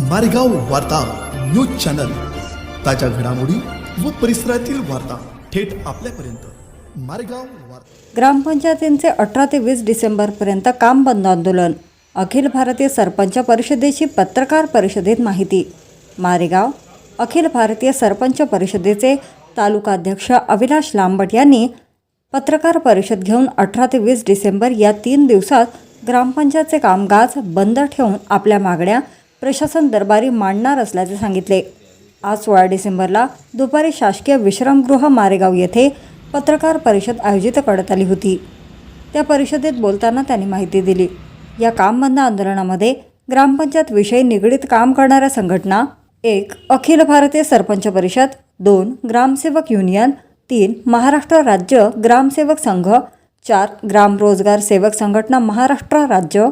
मारेगाव वार्ता news channel. ताज्या घडामोडी व परिसरातील वार्ता थेट आपल्यापर्यंत. मारेगाव वार्ता. ग्रामपंचायतींचे अठरा ते वीस डिसेंबरपर्यंत काम बंद आंदोलन. अखिल भारतीय सरपंच परिषदेची पत्रकार परिषदेत माहिती. मारेगाव अखिल भारतीय सरपंच परिषदेचे तालुकाध्यक्ष अविनाश लांबट यांनी पत्रकार परिषद घेऊन अठरा ते वीस डिसेंबर या तीन दिवसात ग्रामपंचायतचे कामकाज बंद ठेवून आपल्या मागण्या प्रशासन दरबारी मांडणार असल्याचे सांगितले. आज सोळा डिसेंबरला दुपारी शासकीय विश्रामगृह मारेगाव येथे पत्रकार परिषद आयोजित करण्यात आली होती. त्या परिषदेत बोलताना त्यांनी माहिती दिली. या काम बंद आंदोलनामध्ये ग्रामपंचायत विषयी निगडीत काम करणाऱ्या संघटना एक अखिल भारतीय सरपंच परिषद दोन ग्रामसेवक युनियन तीन महाराष्ट्र राज्य ग्रामसेवक संघ चार ग्राम रोजगार सेवक संघटना महाराष्ट्र राज्य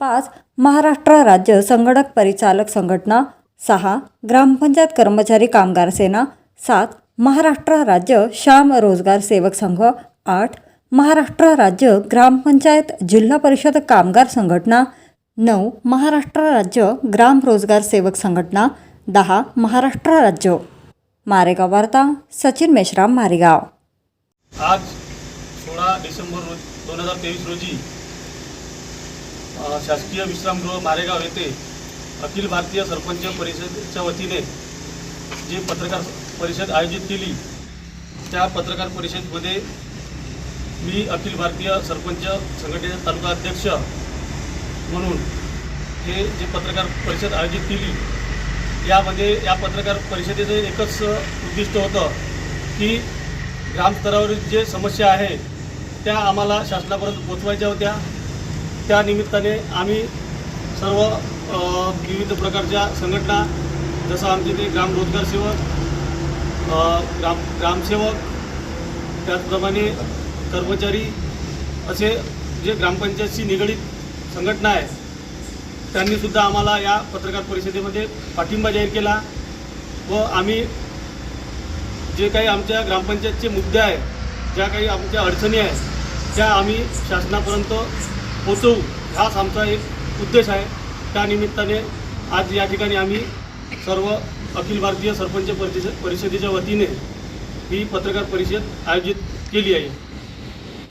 पाच महाराष्ट्र राज्य संगणक परिचालक संघटना सहा ग्रामपंचायत कर्मचारी कामगार सेना सात महाराष्ट्र राज्य श्याम रोजगार सेवक संघ आठ महाराष्ट्र राज्य ग्रामपंचायत जिल्हा परिषद कामगार संघटना नऊ महाराष्ट्र राज्य ग्राम रोजगार सेवक संघटना दहा महाराष्ट्र राज्य. मारेगाव वार्ता सचिन मेश्राम मारेगाव. आज सोळा डिसेंबर रोज दोन हजार तेवीस रोजी शासकीय विश्रामगृह मारेगाव येथे अखिल भारतीय सरपंच परिषदेच्या वतीने जी पत्रकार परिषद आयोजित केली त्या पत्रकार परिषदेमध्ये मी अखिल भारतीय सरपंच संघटनेचा तालुका अध्यक्ष म्हणून हे जे पत्रकार परिषद आयोजित केली यामध्ये या पत्रकार परिषदेचं एकच उद्दिष्ट होतं की ग्रामस्तरावरील जे समस्या आहे त्या आम्हाला शासनापर्यंत पोचवायच्या होत्या. त्या निमित्ताने आम्ही सर्व विविध प्रकारच्या संघटना जसं आमचे ते ग्राम रोजगार सेवक ग्राम ग्रामसेवक त्याचप्रमाणे कर्मचारी असे जे ग्रामपंचायतशी निगडीत संघटना आहे त्यांनीसुद्धा आम्हाला या पत्रकार परिषदेमध्ये पाठिंबा जाहीर केला व आम्ही जे काही आमच्या ग्रामपंचायतचे मुद्दे आहेत ज्या काही आमच्या अडचणी आहेत त्या आम्ही शासनापर्यंत पोचवू. हाच आमचा एक उद्देश आहे. त्यानिमित्ताने आज या ठिकाणी आम्ही सर्व अखिल भारतीय सरपंच परिषद परिषदेच्या वतीने ही पत्रकार परिषद आयोजित केली आहे.